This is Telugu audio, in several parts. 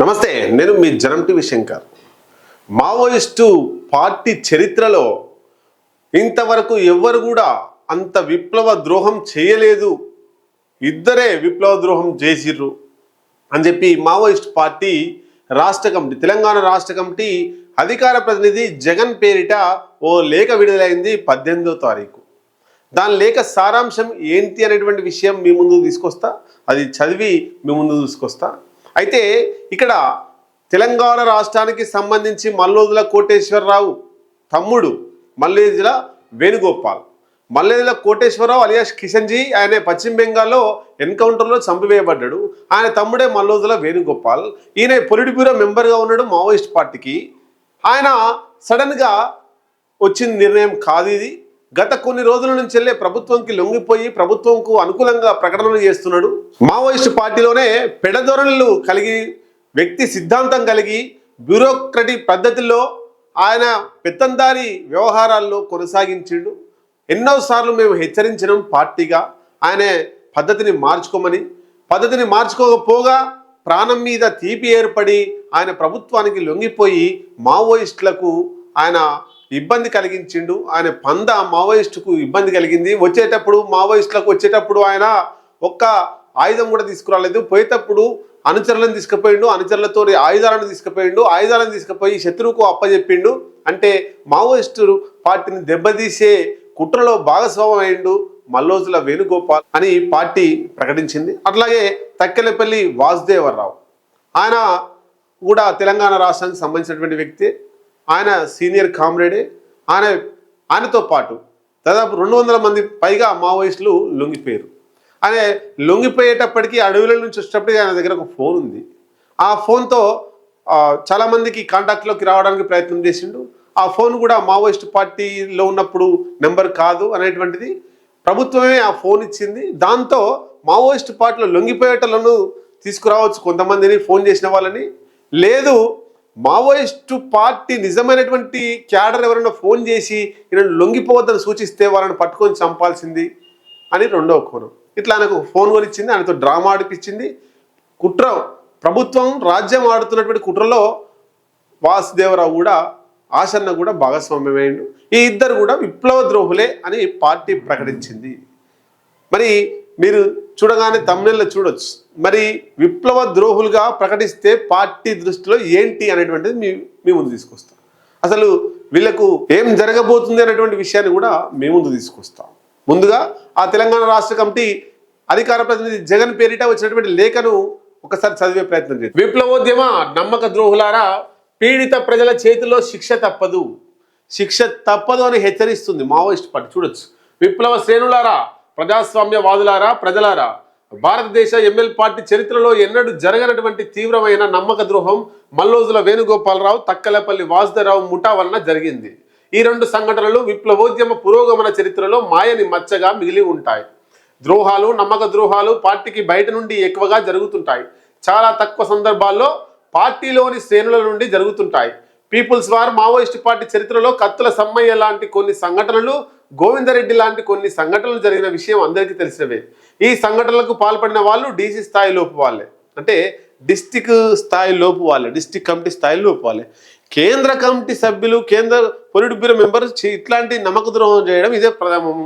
నమస్తే నేను మీ జనం టీవీ శంకర్. మావోయిస్టు పార్టీ చరిత్రలో ఇంతవరకు ఎవ్వరు కూడా అంత విప్లవ ద్రోహం చేయలేదు. ఇద్దరే విప్లవ ద్రోహం చేసిర్రు అని చెప్పి మావోయిస్ట్ పార్టీ రాష్ట్ర కమిటీ తెలంగాణ రాష్ట్ర కమిటీ అధికార ప్రతినిధి జగన్ పేరిట ఓ లేఖ విడుదలైంది పద్దెనిమిదో తారీఖు. దాని లేఖ సారాంశం ఏంటి అనేటువంటి విషయం మీ ముందు తీసుకొస్తా అది చదివి మీ ముందు తీసుకొస్తా. అయితే ఇక్కడ తెలంగాణ రాష్ట్రానికి సంబంధించి మల్లోదుల కోటేశ్వరరావు తమ్ముడు మల్లేదుల వేణుగోపాల్. మల్లేదుల కోటేశ్వరరావు అలియాస్ కిషన్జీ ఆయన పశ్చిమ బెంగాల్లో ఎన్కౌంటర్లో చంపివేయబడ్డాడు. ఆయన తమ్ముడే మల్లోదుల వేణుగోపాల్. ఈయన పొలిటి బ్యూరో మెంబర్గా ఉన్నాడు మావోయిస్ట్ పార్టీకి. ఆయన సడన్గా వచ్చిన నిర్ణయం కాదు ఇది. గత కొన్ని రోజుల నుంచి వెళ్ళే ప్రభుత్వంకి లొంగిపోయి ప్రభుత్వంకు అనుకూలంగా ప్రకటనలు చేస్తున్నాడు. మావోయిస్ట్ పార్టీలోనే పెడధోరణులు కలిగి వ్యక్తి సిద్ధాంతం కలిగి బ్యూరోక్రటిక్ పద్ధతిలో ఆయన పెత్తందారి వ్యవహారాల్లో కొనసాగించిండు. ఎన్నోసార్లు మేము హెచ్చరించినాం పార్టీగా. ఆయన పద్ధతిని మార్చుకోమని. పద్ధతిని మార్చుకోకపోగా ప్రాణం మీద తీపి ఏర్పడి ఆయన ప్రభుత్వానికి లొంగిపోయి మావోయిస్టులకు ఆయన ఇబ్బంది కలిగించిండు. ఆయన పంద మావోయిస్టుకు ఇబ్బంది కలిగింది. వచ్చేటప్పుడు మావోయిస్టులకు వచ్చేటప్పుడు ఆయన ఒక్క ఆయుధం కూడా తీసుకురాలేదు. పోయేటప్పుడు అనుచరులను తీసుకుపోయిండు. అనుచరులతో ఆయుధాలను తీసుకుపోయిండు. ఆయుధాలను తీసుకుపోయి శత్రువుకు అప్పచెప్పిండు అంటే మావోయిస్టు పార్టీని దెబ్బతీసే కుట్రలో భాగస్వామ్యం అయిండు మల్లోజుల వేణుగోపాల్ అని పార్టీ ప్రకటించింది. అట్లాగే తక్కెలపల్లి వాసుదేవరావు. ఆయన కూడా తెలంగాణ రాష్ట్రానికి సంబంధించినటువంటి వ్యక్తి. ఆయన సీనియర్ కామ్రేడే. ఆయన ఆయనతో పాటు దాదాపు రెండు వందల మంది పైగా మావోయిస్టులు లొంగిపోయారు. ఆయన లొంగిపోయేటప్పటికీ అడవుల నుంచి వచ్చేటప్పటికి ఆయన దగ్గర ఒక ఫోన్ ఉంది. ఆ ఫోన్తో చాలామందికి కాంటాక్ట్లోకి రావడానికి ప్రయత్నం చేసిండు. ఆ ఫోన్ కూడా మావోయిస్ట్ పార్టీలో ఉన్నప్పుడు నెంబర్ కాదు అనేటువంటిది ప్రభుత్వమే ఆ ఫోన్ ఇచ్చింది. దాంతో మావోయిస్ట్ పార్టీలో లొంగిపోయేటలను తీసుకురావచ్చు కొంతమందిని ఫోన్ చేసిన వాళ్ళని. లేదు మావోయిస్టు పార్టీ నిజమైనటువంటి క్యాడర్ ఎవరైనా ఫోన్ చేసి ఈయన లొంగిపోవద్దని సూచిస్తే వాళ్ళని పట్టుకొని చంపాల్సింది అని రెండవ కోణం. ఇట్లా ఆయనకు ఫోన్ కొనిచ్చింది ఆయనతో డ్రామా ఆడిపించింది. కుట్ర ప్రభుత్వం రాజ్యం ఆడుతున్నటువంటి కుట్రలో వాసుదేవరావు కూడా ఆసన్న కూడా భాగస్వామ్యమైండు. ఈ ఇద్దరు కూడా విప్లవ ద్రోహులే అని పార్టీ ప్రకటించింది. మరి మీరు చూడగానే తమిళలో చూడొచ్చు. మరి విప్లవ ద్రోహులుగా ప్రకటిస్తే పార్టీ దృష్టిలో ఏంటి అనేటువంటిది మీ మీ ముందు తీసుకొస్తాం. అసలు వీళ్ళకు ఏం జరగబోతుంది అనేటువంటి విషయాన్ని కూడా మీ ముందు తీసుకొస్తాం. ముందుగా ఆ తెలంగాణ రాష్ట్ర కమిటీ అధికార ప్రతినిధి జగన్ పేరిట వచ్చినటువంటి లేఖను ఒకసారి చదివే ప్రయత్నం చేయండి విప్లవోద్యమ నమ్మక ద్రోహులారా పీడిత ప్రజల చేతిలో శిక్ష తప్పదు. శిక్ష తప్పదు అని హెచ్చరిస్తుంది మావోయిస్ట్ పార్టీ. చూడొచ్చు. విప్లవ శ్రేణులారా ప్రజాస్వామ్యవాదులారా ప్రజలారా భారతదేశ ఎంఎల్ పార్టీ చరిత్రలో ఎన్నడూ జరగనటువంటి తీవ్రమైన నమ్మక ద్రోహం మల్లోజుల వేణుగోపాలరావు తక్కలపల్లి వాసుదేరావు ముఠా వలన జరిగింది. ఈ రెండు సంఘటనలు విప్లవోద్యమ పురోగమన చరిత్రలో మాయని మచ్చగా మిగిలి ఉంటాయి. ద్రోహాలు నమ్మక ద్రోహాలు పార్టీకి బయట నుండి ఎక్కువగా జరుగుతుంటాయి. చాలా తక్కువ సందర్భాల్లో పార్టీలోని శ్రేణుల నుండి జరుగుతుంటాయి. పీపుల్స్ వార్ మావోయిస్ట్ పార్టీ చరిత్రలో కత్తుల సమ్మయ్య లాంటి కొన్ని సంఘటనలు గోవిందరెడ్డి లాంటి కొన్ని సంఘటనలు జరిగిన విషయం అందరికీ తెలిసినవే. ఈ సంఘటనలకు పాల్పడిన వాళ్ళు డీసీ స్థాయి లోపు వాళ్ళే. అంటే డిస్టిక్ స్థాయి లోపు వాళ్ళే. డిస్టిక్ కమిటీ స్థాయి లోపు వాళ్ళే. కేంద్ర కమిటీ సభ్యులు కేంద్ర పొలిట్ బ్యూరో మెంబర్స్ ఇట్లాంటి నమ్మక ద్రోహం చేయడం ఇదే ప్రథమం.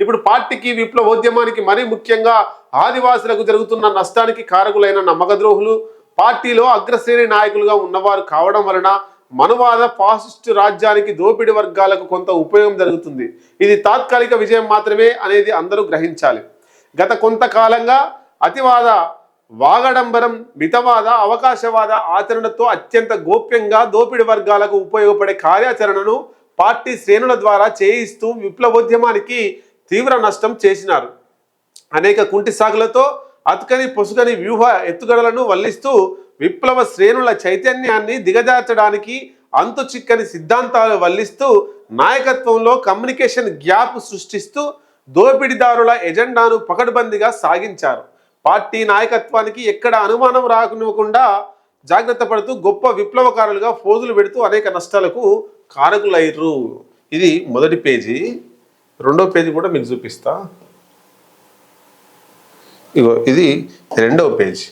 ఇప్పుడు పార్టీకి విప్లవోద్యమానికి మరీ ముఖ్యంగా ఆదివాసులకు జరుగుతున్న నష్టానికి కారకులైన నమ్మకద్రోహులు పార్టీలో అగ్రశ్రేణి నాయకులుగా ఉన్నవారు కావడం వలన మనువాద ఫాసిస్టు రాజ్యానికి దోపిడి వర్గాలకు కొంత ఉపయోగం జరుగుతుంది. ఇది తాత్కాలిక విజయం మాత్రమే అనేది అందరూ గ్రహించాలి. గత కొంతకాలంగా అతివాద వాగడంబరం మితవాద అవకాశవాద ఆచరణతో అత్యంత గోప్యంగా దోపిడి వర్గాలకు ఉపయోగపడే కార్యాచరణను పార్టీ శ్రేణుల ద్వారా చేయిస్తూ విప్లవోద్యమానికి తీవ్ర నష్టం చేసినారు. అనేక కుంటి సాగులతో అతుకని పొసుగని వ్యూహ ఎత్తుగడలను వల్లిస్తూ విప్లవ శ్రేణుల చైతన్యాన్ని దిగజార్చడానికి అంతు చిక్కని సిద్ధాంతాలు వల్లిస్తూ నాయకత్వంలో కమ్యూనికేషన్ గ్యాప్ సృష్టిస్తూ దోపిడీదారుల ఎజెండాను పకడ్బందీగా సాగించారు. పార్టీ నాయకత్వానికి ఎక్కడ అనుమానం రానివ్వకుండా జాగ్రత్త పడుతూ గొప్ప విప్లవకారులుగా ఫోజులు పెడుతూ అనేక నష్టాలకు కారకులయ్యారు. ఇది మొదటి పేజీ. రెండో పేజీ కూడా మీకు చూపిస్తా. ఇగో ఇది రెండవ పేజీ.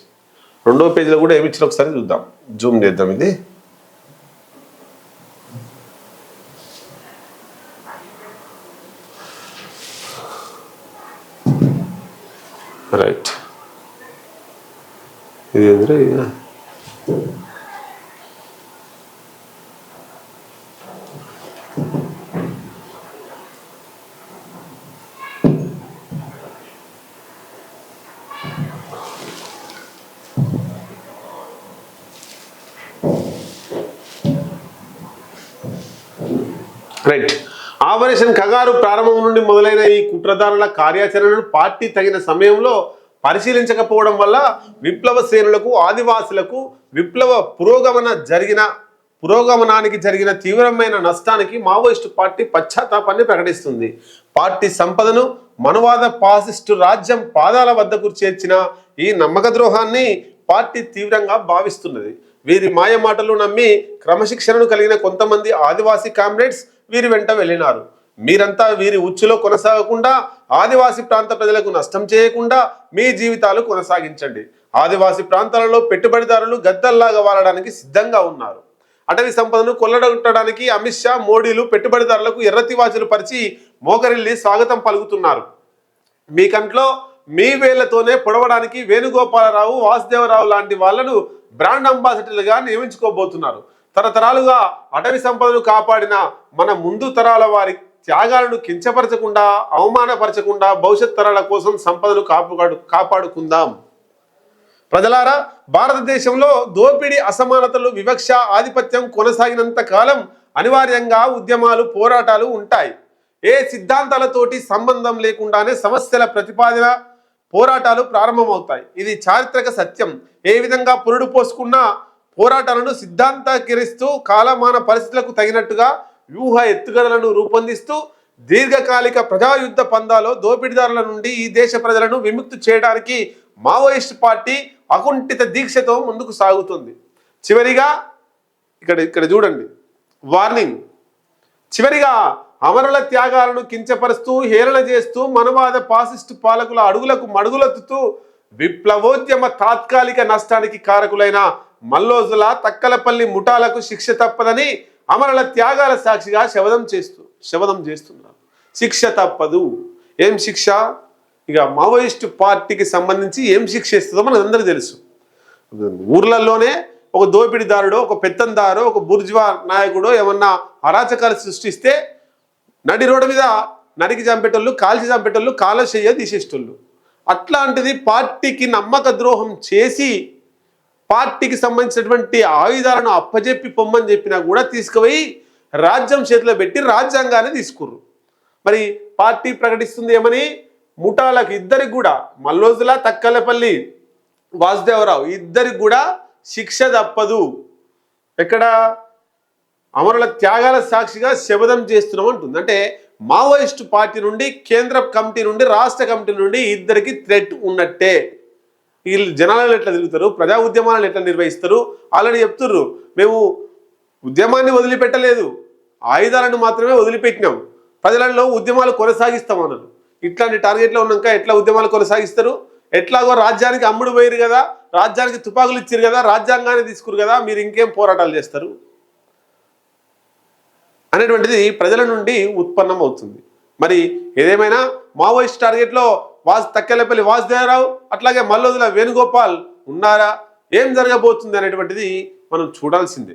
రెండవ పేజీలో కూడా ఏమి ఇచ్చిన ఒకసారి చూద్దాం. జూమ్ చేద్దాం ఇది. రైట్ ఇది ఏంద్రా ఇది? రైట్ ఆపరేషన్ కగారు ప్రారంభం నుండి మొదలైన ఈ కుట్రదారుల కార్యాచరణను పార్టీ తగిన సమయంలో పరిశీలించకపోవడం వల్ల విప్లవ సేనులకు ఆదివాసులకు విప్లవ పురోగమన జరిగిన పురోగమనానికి జరిగిన తీవ్రమైన నష్టానికి మావోయిస్టు పార్టీ పశ్చాత్తాపాన్ని ప్రకటిస్తుంది. పార్టీ సంపదను మనవాద పాసిస్టు రాజ్యం పాదాల వద్దకు చేర్చిన ఈ నమ్మక ద్రోహాన్ని పార్టీ తీవ్రంగా భావిస్తున్నది. వీరి మాయ మాటలు నమ్మి క్రమశిక్షణను కలిగిన కొంతమంది ఆదివాసీ కామ్రేడ్స్ వీరి వెంట వెళ్ళినారు. మీరంతా వీరి ఉచ్చులో కొనసాగకుండా ఆదివాసీ ప్రాంత ప్రజలకు నష్టం చేయకుండా మీ జీవితాలు కొనసాగించండి. ఆదివాసీ ప్రాంతాలలో పెట్టుబడిదారులు గద్దల్లాగా వాడడానికి సిద్ధంగా ఉన్నారు. అటవీ సంపదను కొల్లగొట్టడానికి అమిత్ షా మోడీలు పెట్టుబడిదారులకు ఎర్రతివాచులు పరిచి మోకరిల్లి స్వాగతం పలుకుతున్నారు. మీ కంట్లో మీ వేళ్ళతోనే పొడవడానికి వేణుగోపాలరావు వాసుదేవరావు లాంటి వాళ్ళను బ్రాండ్ అంబాసిడర్లుగా నియమించుకోబోతున్నారు. తరతరాలుగా అటవీ సంపదను కాపాడిన మన ముందు తరాల వారి త్యాగాలను కించపరచకుండా అవమానపరచకుండా భవిష్యత్ తరాల కోసం సంపదను కాపాడు కాపాడుకుందాం. ప్రజలారా భారతదేశంలో దోపిడీ అసమానతలు వివక్ష ఆధిపత్యం కొనసాగినంత కాలం అనివార్యంగా ఉద్యమాలు పోరాటాలు ఉంటాయి. ఏ సిద్ధాంతాలతోటి సంబంధం లేకుండానే సమస్యల ప్రతిపాదన పోరాటాలు ప్రారంభమవుతాయి. ఇది చారిత్రక సత్యం. ఏ విధంగా పురుడు పోసుకున్నా పోరాటాలను సిద్ధాంతీకరిస్తూ కాలమాన పరిస్థితులకు తగినట్టుగా వ్యూహ ఎత్తుగడలను రూపొందిస్తూ దీర్ఘకాలిక ప్రజాయుద్ధ పందాలో దోపిడీదారుల నుండి ఈ దేశ ప్రజలను విముక్తి చేయడానికి మావోయిస్ట్ పార్టీ అకుంఠిత దీక్షతో ముందుకు సాగుతుంది. చివరిగా ఇక్కడ ఇక్కడ చూడండి. వార్నింగ్. చివరిగా అమరుల త్యాగాలను కించపరుస్తూ హేళన చేస్తూ మనవాద పాసిస్టు పాలకుల అడుగులకు మడుగులెత్తుతూ విప్లవోద్యమ తాత్కాలిక నష్టానికి కారకులైన మల్లోజుల తక్కలపల్లి ముఠాలకు శిక్ష తప్పదని అమరుల త్యాగాల సాక్షిగా శవదం చేస్తూ శవదం చేస్తున్నారు. శిక్ష తప్పదు. ఏం శిక్ష? ఇక మావోయిస్టు పార్టీకి సంబంధించి ఏం శిక్ష ఇస్తుందో మనకు అందరికీ తెలుసు. ఊర్లలోనే ఒక దోపిడీదారుడో ఒక పెత్తందారు ఒక బుర్జువా నాయకుడో ఏమన్నా అరాచకాలు సృష్టిస్తే నడి రోడ్డు మీద నరికి చంపేటోళ్ళు కాల్చి చంపేటోళ్ళు కాలశయ్య తీసేటోళ్ళు అట్లాంటిది పార్టీకి నమ్మక ద్రోహం చేసి పార్టీకి సంబంధించినటువంటి ఆయుధాలను అప్పజెప్పి పొమ్మని చెప్పినా కూడా తీసుకుపోయి రాజ్యం చేతిలో పెట్టి రాజ్యాంగాన్ని తీసుకుర్రు. మరి పార్టీ ప్రకటిస్తుంది ఏమని? ముఠాలకు ఇద్దరికి కూడా మల్లోజుల తక్కలపల్లి వాసుదేవరావు ఇద్దరికి కూడా శిక్ష తప్పదు. ఎక్కడ? అమరుల త్యాగాల సాక్షిగా శపథం చేస్తున్నాం అంటుంది. అంటే మావోయిస్టు పార్టీ నుండి కేంద్ర కమిటీ నుండి రాష్ట్ర కమిటీ నుండి ఇద్దరికి థ్రెట్ ఉన్నట్టే. వీళ్ళు జనాలను ఎట్లా తిరుగుతారు? ప్రజా ఉద్యమాలను ఎట్లా నిర్వహిస్తారు? ఆల్రెడీ చెప్తుర్రు. మేము ఉద్యమాన్ని వదిలిపెట్టలేదు. ఆయుధాలను మాత్రమే వదిలిపెట్టినాం. ప్రజలలో ఉద్యమాలు కొనసాగిస్తామన్నారు. ఇట్లాంటి టార్గెట్లో ఉన్నాక ఎట్లా ఉద్యమాలు కొనసాగిస్తారు? ఎట్లాగో రాజ్యానికి అమ్ముడు పోయారు కదా రాజ్యానికి తుపాకులు ఇచ్చారు కదా రాజ్యాంగాన్ని తీసుకురు కదా మీరు ఇంకేం పోరాటాలు చేస్తారు? అనేటువంటిది ప్రజల నుండి ఉత్పన్నం అవుతుంది మరి ఏదేమైనా మావోయిస్ట్ టార్గెట్లో వాస్ తక్కెలపల్లి వాసుదేవరావు అట్లాగే మల్లోదుల వేణుగోపాల్ ఉన్నారా? ఏం జరగబోతుంది అనేటువంటిది మనం చూడాల్సిందే.